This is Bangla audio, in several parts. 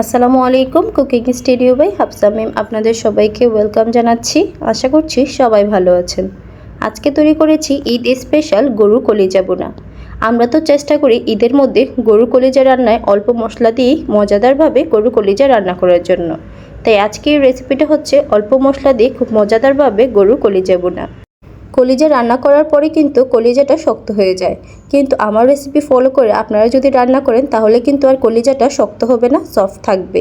আসসালামু আলাইকুম, cooking studio by Hafsa ma'am আপনাদের সবাইকে ওয়েলকাম জানাচ্ছি। আশা করছি সবাই ভালো আছেন। আজকে তৈরি করেছি ঈদ স্পেশাল গরু কলিজা বোনা। আমরা তো চেষ্টা করি ঈদের মধ্যে গরু কলিজা রান্নায় অল্প মশলা দিয়েই মজাদারভাবে গরু কলিজা রান্না করার জন্য। তাই আজকের রেসিপিটা হচ্ছে অল্প মশলা দিয়ে খুব মজাদারভাবে গরু কলিজা বোনা। কলিজা রান্না করার পরে কিন্তু কলিজাটা শক্ত হয়ে যায়। কিন্তু আমার রেসিপি ফলো করে আপনারা যদি রান্না করেন, তাহলে কিন্তু আর কলিজাটা শক্ত হবে না সফট থাকবে।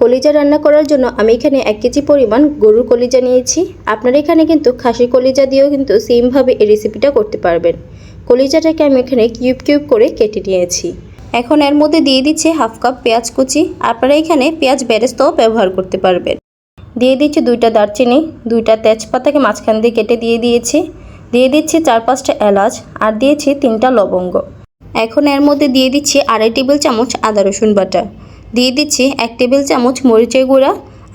কলিজা রান্না করার জন্য আমি এখানে এক কেজি পরিমাণ গরুর কলিজা নিয়েছি। আপনারা এখানে কিন্তু খাসি কলিজা দিয়েও কিন্তু সেমভাবে এই রেসিপিটা করতে পারবেন। কলিজাটাকে আমি এখানে কিউব কিউব করে কেটে নিয়েছি। এখন এর মধ্যে দিয়ে দিচ্ছে হাফ কাপ পেঁয়াজ কুচি। আপনারা এখানে পেঁয়াজ বেরেস্তাও ব্যবহার করতে পারবেন। দিয়ে দিচ্ছি দুইটা দারচিনি, দুইটা তেজপাতাকে মাঝখান দিয়ে কেটে দিয়ে দিয়েছি। দিয়ে দিচ্ছি চার পাঁচটা এলাচ আর দিয়েছি তিনটা লবঙ্গ। এখন এর মধ্যে দিয়ে দিচ্ছি আড়াই টেবিল চামচ আদা রসুন বাটা। দিয়ে দিচ্ছি এক টেবিল চামচ মরিচের গুঁড়া।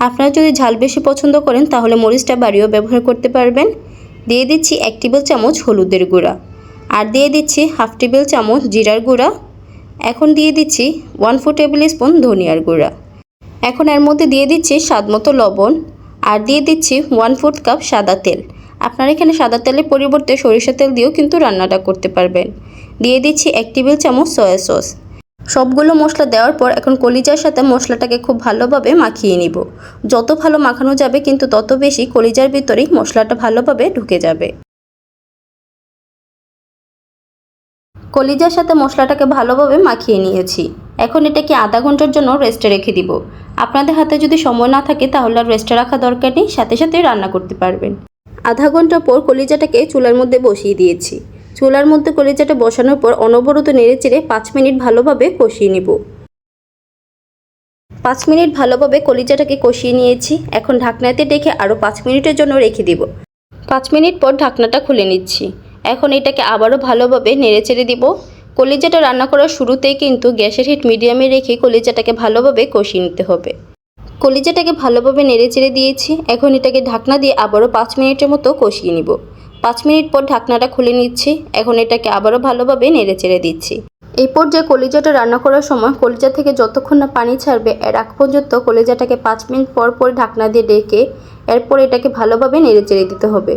আপনারা যদি ঝাল বেশি পছন্দ করেন, তাহলে মরিচটা বাড়িও ব্যবহার করতে পারবেন। দিয়ে দিচ্ছি এক টেবিল চামচ হলুদের গুঁড়া। আর দিয়ে দিচ্ছি হাফ টেবিল চামচ জিরার গুঁড়া। এখন দিয়ে দিচ্ছি ওয়ান ফোর টেবিল স্পুন ধনিয়ার গুঁড়া। এখন এর মধ্যে দিয়ে দিচ্ছি স্বাদ মতো লবণ আর দিয়ে দিচ্ছি ওয়ান ফোর্থ কাপ সাদা তেল। আপনারা এখানে সাদা তেলের পরিবর্তে সরিষা তেল দিয়েও কিন্তু রান্নাটা করতে পারবেন। দিয়ে দিচ্ছি এক টেবিল চামচ সয়া সস সবগুলো মশলা দেওয়ার পর এখন কলিজার সাথে মশলাটাকে খুব ভালোভাবে মাখিয়ে নিব। যত ভালো মাখানো যাবে কিন্তু তত বেশি কলিজার ভিতরেই মশলাটা ভালোভাবে ঢুকে যাবে। কলিজার সাথে মশলাটাকে ভালোভাবে মাখিয়ে নিয়েছি। এখন এটাকে আধা ঘণ্টার জন্য রেস্টে রেখে দিব। আপনাদের হাতে যদি সময় না থাকে তাহলে আর রেস্টে রাখা দরকার নেই, সাথে সাথে রান্না করতে পারবেন। আধা ঘণ্টা পর কলিজাটাকে চুলার মধ্যে বসিয়ে দিয়েছি। চুলার মধ্যে কলিজাটা বসানোর পর অনবরত নেড়ে চেড়ে পাঁচ মিনিট ভালোভাবে কষিয়ে নিব। পাঁচ মিনিট ভালোভাবে কলিজাটাকে কষিয়ে নিয়েছি। এখন ঢাকনাতে ডেকে আরও পাঁচ মিনিটের জন্য রেখে দিব। পাঁচ মিনিট পর ঢাকনাটা খুলে নিচ্ছি। এখন এটাকে আবারও ভালোভাবে নেড়ে চেড়ে দিব। কলিজাটা রান্না করার শুরুতেই কিন্তু গ্যাসের হিট মিডিয়ামে রেখে কলিজাটাকে ভালোভাবে কষিয়ে নিতে হবে। কলিজাটাকে ভালোভাবে নেড়ে চেড়ে দিয়েছি। এখন এটাকে ঢাকনা দিয়ে আবারও পাঁচ মিনিটের মতো কষিয়ে নিব। পাঁচ মিনিট পর ঢাকনাটা খুলে নিচ্ছি। এখন এটাকে আবারও ভালোভাবে নেড়ে চেড়ে দিচ্ছি। এই পর্যায়ে কলিজাটা রান্না করার সময় কলিজা থেকে যতক্ষণ না পানি ছাড়বে, এর আগ পর্যন্ত কলিজাটাকে পাঁচ মিনিট পর পর ঢাকনা দিয়ে ডেকে এরপর এটাকে ভালোভাবে নেড়ে চেড়ে দিতে হবে।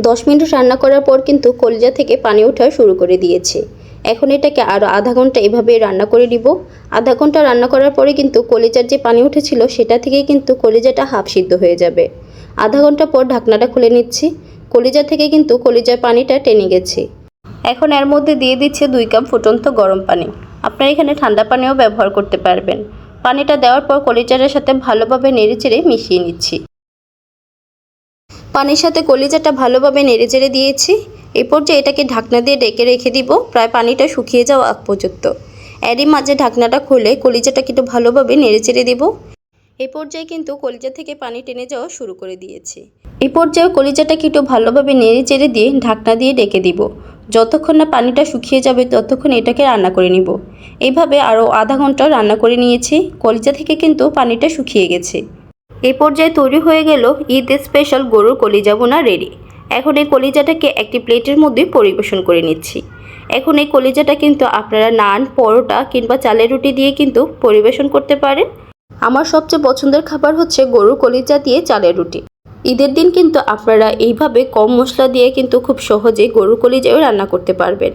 দশ মিনিট রান্না করার পর কিন্তু কলিজা থেকে পানি ওঠা শুরু করে দিয়েছে। এখন এটাকে আরও আধা ঘণ্টা এভাবে রান্না করে নিব। আধা ঘণ্টা রান্না করার পরে কিন্তু কলিজার যে পানি উঠেছিল, সেটা থেকেই কিন্তু কলিজাটা হাফ সিদ্ধ হয়ে যাবে। আধা ঘণ্টা পর ঢাকনাটা খুলে নিচ্ছি। কলিজা থেকে কিন্তু কলিজার পানিটা টেনে গেছে। এখন এর মধ্যে দিয়ে দিচ্ছে দুই কাপ ফুটন্ত গরম পানি। আপনারা এখানে ঠান্ডা পানিও ব্যবহার করতে পারবেন। পানিটা দেওয়ার পর কলিজাটার সাথে ভালোভাবে নেড়ে চেড়ে মিশিয়ে নিচ্ছি। পানির সাথে কলিজাটা ভালোভাবে নেড়ে চেড়ে দিয়েছি। এই পর্যায়ে এটাকে ঢাকনা দিয়ে ডেকে রেখে দিব। প্রায় পানিটা শুকিয়ে যাওয়া আগ পর্যন্ত। এরই মাঝে ঢাকনাটা খুলে কলিজাটাকে একটু ভালোভাবে নেড়ে চেড়ে দেবো। এই পর্যায়ে কিন্তু কলিজা থেকে পানি টেনে যাওয়া শুরু করে দিয়েছে। এই পর্যায়ে কলিজাটাকে একটু ভালোভাবে নেড়ে চেড়ে দিয়ে ঢাকনা দিয়ে ডেকে দিব। যতক্ষণ না পানিটা শুকিয়ে যাবে, ততক্ষণ এটাকে রান্না করে নিব। এইভাবে আরও আধা ঘণ্টা রান্না করে নিয়েছি। কলিজা থেকে কিন্তু পানিটা শুকিয়ে গেছে। এই পর্যায়ে তৈরি হয়ে গেল ঈদ স্পেশাল গরুর কলিজা বোনা রেডি। এখন এই কলিজাটাকে একটি প্লেটের মধ্যে পরিবেশন করে নিচ্ছি। এখন এই কলিজাটা কিন্তু আপনারা নান, পরোটা কিংবা চালের রুটি দিয়ে কিন্তু পরিবেশন করতে পারেন। আমার সবচেয়ে পছন্দের খাবার হচ্ছে গরুর কলিজা দিয়ে চালের রুটি। ঈদের দিন কিন্তু আপনারা এইভাবে কম মশলা দিয়ে কিন্তু খুব সহজে গরুর কলিজাও রান্না করতে পারবেন।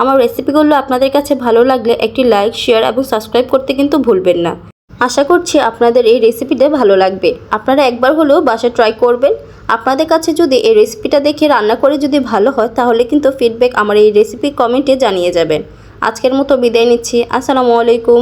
আমার রেসিপিগুলো আপনাদের কাছে ভালো লাগলে একটি লাইক শেয়ার এবং সাবস্ক্রাইব করতে কিন্তু ভুলবেন না। আশা করছি আপনাদের এই রেসিপিটা ভালো লাগবে। আপনারা একবার হলেও বাসা ট্রাই করবেন। আপনাদের কাছে যদি এই রেসিপিটা দেখে রান্না করে যদি ভালো হয়, তাহলে কিন্তু ফিডব্যাক আমার এই রেসিপি কমেন্টে জানিয়ে যাবেন। আজকের মতো বিদায় নিচ্ছি। আসসালামু আলাইকুম।